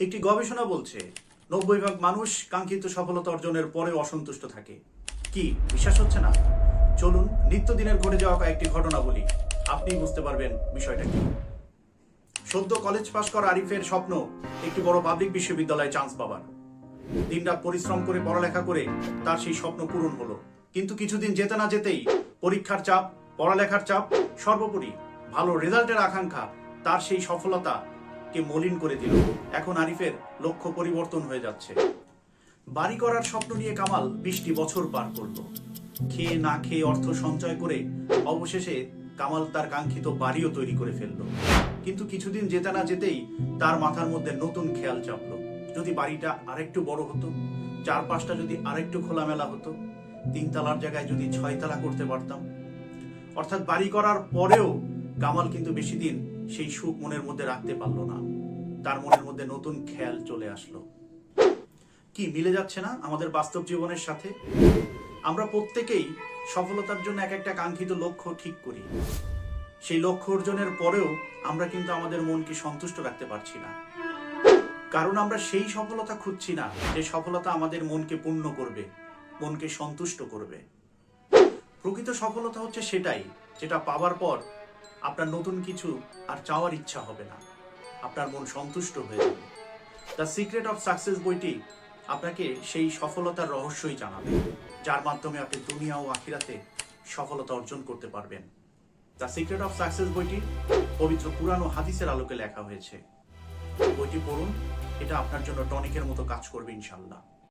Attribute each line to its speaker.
Speaker 1: একটি গবেষণা বলছে, নব্বই ভাগ মানুষ কাঙ্ক্ষিত সফলতা অর্জনের পরেও অসন্তুষ্ট থাকে। কি, বিশ্বাস হচ্ছে না? চলুন, নিত্যদিনের ঘটে যাওয়া কয়েকটি ঘটনা বলি। আপনি বুঝতে পারবেন বিষয়টা কি। সদ্য কলেজ পাশ করা আরিফের স্বপ্ন একটি বড় পাবলিক বিশ্ববিদ্যালয়ে চান্স পাবার। দিনরাত পরিশ্রম করে, পড়ালেখা করে তার সেই স্বপ্ন পূরণ হলো। কিন্তু কিছুদিন যেতে না যেতেই পরীক্ষার চাপ, পড়ালেখার চাপ, সর্বোপরি ভালো রেজাল্টের আকাঙ্ক্ষা, তার সেই সফলতা কে মলিন করে দিল। এখন আরিফের লক্ষ্য পরিবর্তন হয়ে যাচ্ছে। বাড়ি করার স্বপ্ন নিয়ে কামাল বিশটি বছর পার করল। খেয়ে না খেয়ে অর্থ সঞ্চয় করে অবশেষে কামাল তার কাঙ্ক্ষিত বাড়িও তৈরি করে ফেলল। কিন্তু কিছুদিন যেতে না যেতেই তার মাথার মধ্যে নতুন খেয়াল চাপলো। যদি বাড়িটা আরেকটু বড় হতো চার পাঁচটা যদি আরেকটু খোলামেলা হতো, তিনতলার জায়গায় যদি ছয়তলা করতে পারতাম। অর্থাৎ বাড়ি করার পরেও কামাল কিন্তু বেশি দিন সেই সুখ মনের মধ্যে রাখতে পারল না। তার মনের মধ্যে নতুন খেয়াল চলে আসলো। কি, মিলে যাচ্ছে না আমাদের বাস্তব জীবনের সাথে? আমরা প্রত্যেকেই সফলতার জন্য এক একটা কাঙ্ক্ষিত লক্ষ্য ঠিক করি। সেই লক্ষ্য অর্জনের পরেও আমরা কিন্তু আমাদের মনকে সন্তুষ্ট রাখতে পারছি না। কারণ আমরা সেই সফলতা খুঁজছি না, যে সফলতা আমাদের মনকে পূর্ণ করবে, মনকে সন্তুষ্ট করবে। প্রকৃত সফলতা হচ্ছে সেটাই, যেটা পাওয়ার পর আপনার নতুন কিছু আর চাওয়ার ইচ্ছা হবে না। আপনার মন সন্তুষ্ট হয়ে যাবে। দ্য সিক্রেট অফ সাকসেস বইটি আপনাকে সেই সফলতার রহস্যই জানাবে, যার মাধ্যমে আপনি দুনিয়া ও আখিরাতে সফলতা অর্জন করতে পারবেন। দ্য সিক্রেট অফ সাকসেস বইটি পবিত্র পুরানো হাদিসের আলোকে লেখা হয়েছে। বইটি পড়ুন, এটা আপনার জন্য টনিকের মতো কাজ করবে ইনশাল্লাহ